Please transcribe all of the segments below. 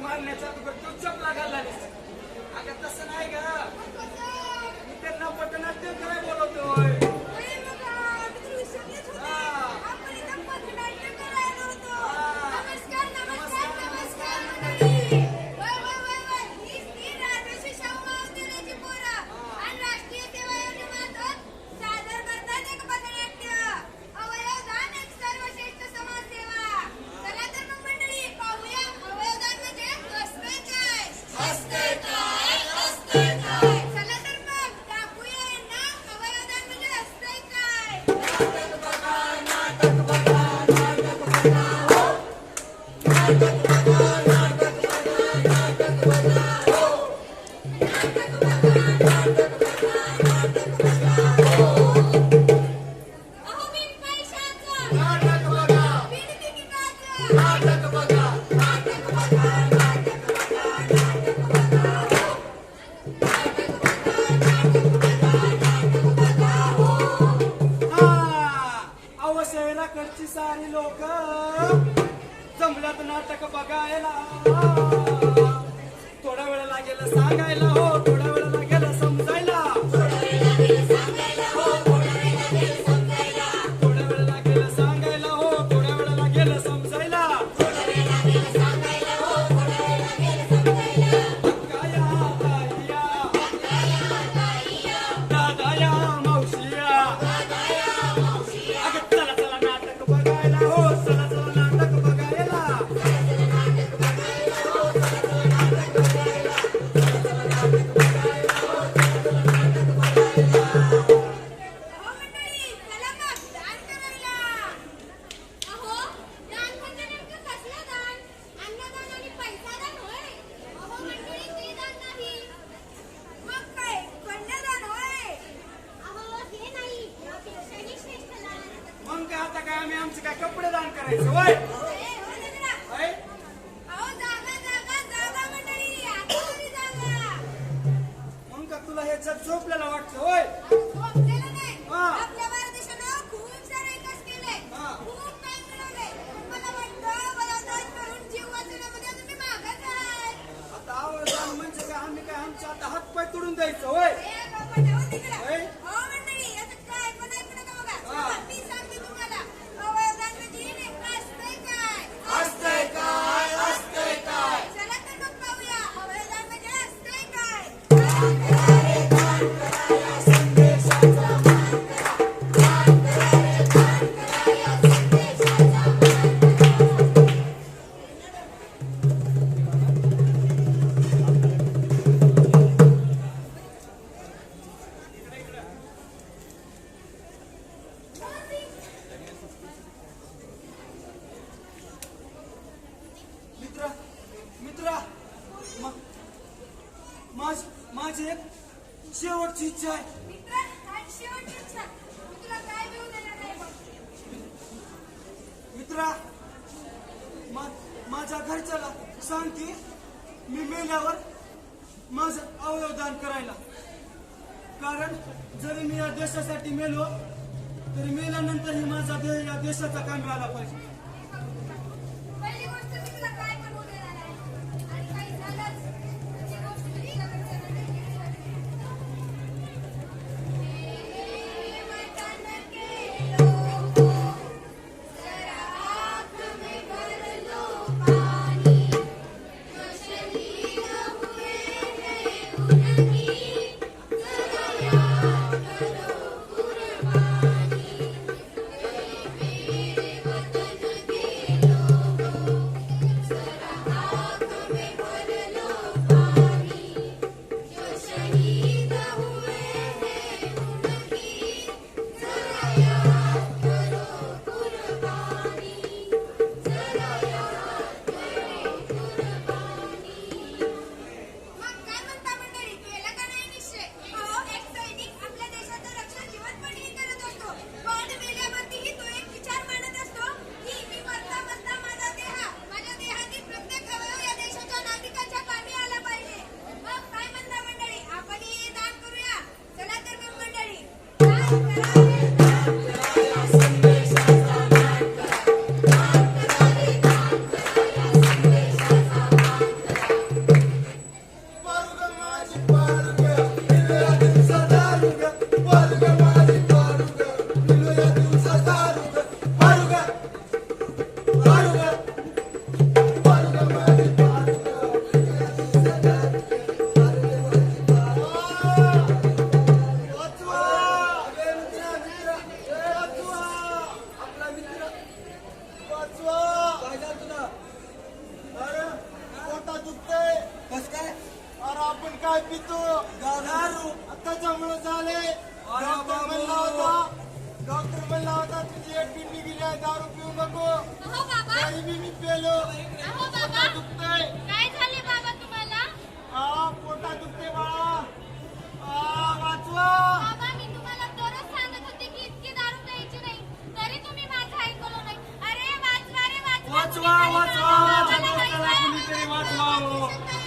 मारण्याचा तुकडं तो चपला घालला अगं तसं नाही का त्यांना पटनाट्य काय बोलवतोय? शहराकडची सारी लोक. जमल्यात नाटक बघायला. थोडा वेळ लागेल सांगायला हो थोडा Cái! शेवटची इच्छा आहे मित्रा माझ्या घरच्याला सांग की मी मेल्यावर माझं अवयवदान करायला. कारण जरी मी या देशासाठी मेलो तरी मेल्यानंतरही माझा देह या देशाचा काम राहिला पाहिजे. डॉक्टर म्हणला होता तुझी एक पिंडी गेली आहे दारू पिऊ नको अहो बाबा। तरी बी मी पेलो अहो बाबा। पोटात दुखतंय बाबा दुखते बाळा। आ वाचवा। बाबा मी तुम्हाला दररोज अरे वाचवा रे वाचवा. वाचवा वाचवा. वाचवा हो. वाचवा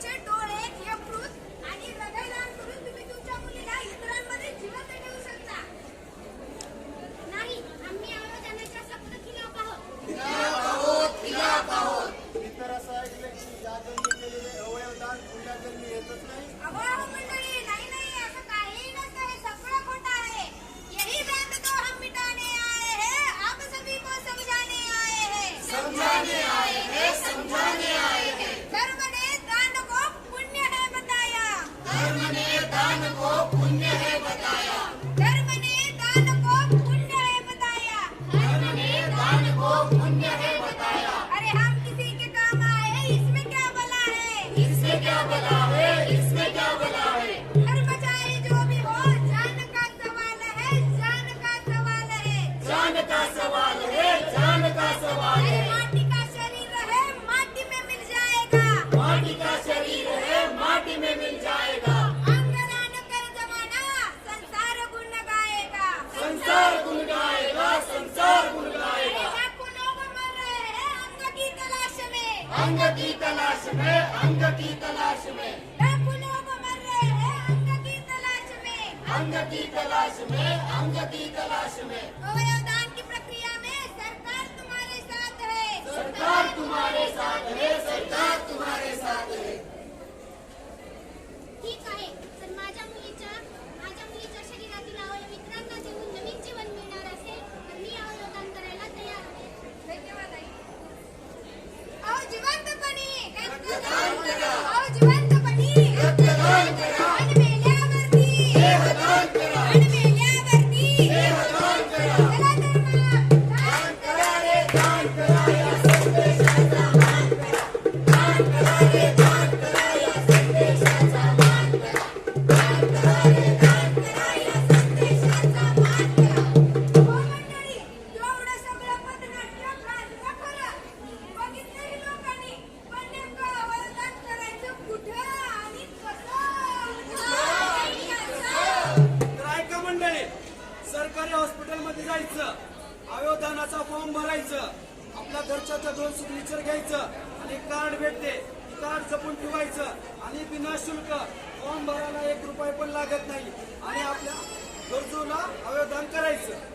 teacher अंग की तलाश में अंग की तलाश में। अंग की तलाश में। तो अंग की तलाश में अवयवदान की प्रक्रिया में सरकार तुम्हारे साथ है। सरकार तुम्हारे साथ है सरकार तुम्हारे साथ है। घ्यायचं. आपल्या घरच्या दोन सिग्नेचर घ्यायचं. आणि कार्ड भेटते. कार्ड जपून ठेवायचं. आणि बिनाशुल्क फॉर्म भरायला एक रुपये पण लागत नाही. आणि आपल्या गरजूला आवेदन करायचं.